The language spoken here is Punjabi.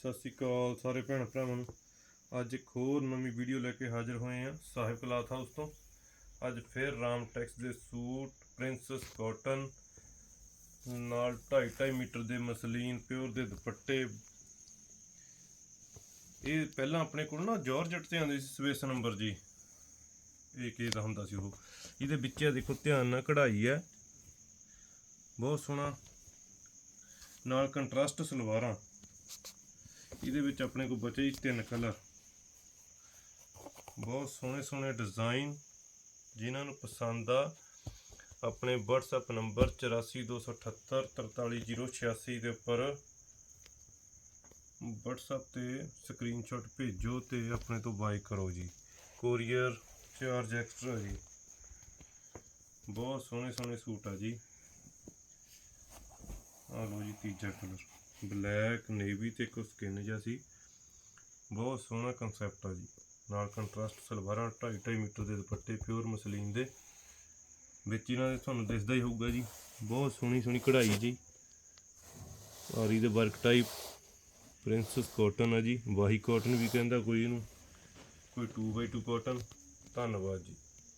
ਸਤਿ ਸ਼੍ਰੀ ਅਕਾਲ ਸਾਰੇ ਭੈਣ ਭਰਾਵਾਂ ਨੂੰ। ਅੱਜ ਇੱਕ ਹੋਰ ਨਵੀਂ ਵੀਡੀਓ ਲੈ ਕੇ ਹਾਜ਼ਰ ਹੋਏ ਹਾਂ ਸਾਹਿਬ ਕਲਾਥ ਹਾਊਸ ਤੋਂ। ਅੱਜ ਫਿਰ ਰਾਮ ਟੈਕਸ ਦੇ ਸੂਟ ਪ੍ਰਿੰਸਸ ਕਾਟਨ ਨਾਲ 2.5 ਮੀਟਰ ਦੇ ਮਸਲੀਨ ਪਿਓਰ ਦੇ ਦੁਪੱਟੇ। ਇਹ ਪਹਿਲਾਂ ਆਪਣੇ ਕੋਲ ਨਾ ਜਾਰਜਟ ਤੇ ਆਉਂਦੇ ਸੀ ਸਵੇਸ ਨੰਬਰ ਜੀ। ਇਹ ਕੀ ਦਾ ਹੁੰਦਾ ਸੀ ਉਹ? ਇਹਦੇ ਵਿੱਚ ਦੇਖੋ ਧਿਆਨ ਨਾਲ ਕਢਾਈ ਹੈ। ਬਹੁਤ ਸੋਹਣਾ। ਨਾਲ ਕੰਟਰਾਸਟ ਸਲਵਾਰਾਂ। ਜਿਹਦੇ ਵਿੱਚ ਆਪਣੇ ਕੋਲ ਬਚੇ ਹੀ ਤਿੰਨ ਕਲਰ। ਬਹੁਤ ਸੋਹਣੇ ਸੋਹਣੇ ਡਿਜ਼ਾਈਨ ਜਿਨ੍ਹਾਂ ਨੂੰ ਪਸੰਦ ਆ। ਆਪਣੇ WhatsApp ਨੰਬਰ 8428 43086 ਦੇ ਉੱਪਰ WhatsApp ਤੇ ਸਕਰੀਨਸ਼ਾਟ ਭੇਜੋ ਤੇ ਆਪਣੇ ਤੋਂ ਬਾਈ ਕਰੋ ਜੀ। ਕੋਰੀਅਰ ਚਾਰਜ ਐਕਸਟਰਾ ਜੀ। ਬਹੁਤ ਸੋਹਣੇ ਸੋਹਣੇ ਸੂਟ ਆ ਜੀ। ਆ ਲਓ ਜੀ ਤੀਜਾ ਕਲਰ। ਬਲੈਕ, ਨੇਵੀ ਤੇ ਇੱਕ ਸਕਿਨ ਜਿਹਾ ਸੀ। ਬਹੁਤ ਸੋਹਣਾ ਕਨਸੈਪਟ ਆ ਜੀ। ਨਾਲ ਕੰਟਰਾਸਟ ਸਲਵਾਰਾਂ 2.5 ਮੀਟਰ ਦੇ ਦੁਪੱਟੇ ਪਿਓਰ ਮਸਲੀਨ ਦੇ। ਵਿੱਚ ਇਹਨਾਂ ਦੇ ਤੁਹਾਨੂੰ ਦਿਸਦਾ ਹੀ ਹੋਊਗਾ ਜੀ। ਬਹੁਤ ਸੋਹਣੀ ਸੋਹਣੀ ਕਢਾਈ ਜੀ। ਔਰ ਇਹਦੇ ਵਰਕ ਟਾਈਪ ਪ੍ਰਿੰਸਸ ਕਾਟਨ ਆ ਜੀ। ਵਾਹੀ ਕਾਟਨ ਵੀ ਕਹਿੰਦਾ ਕੋਈ ਇਹਨੂੰ। ਕੋਈ 2x2 ਕਾਟਨ ਧੰਨਵਾਦ ਜੀ।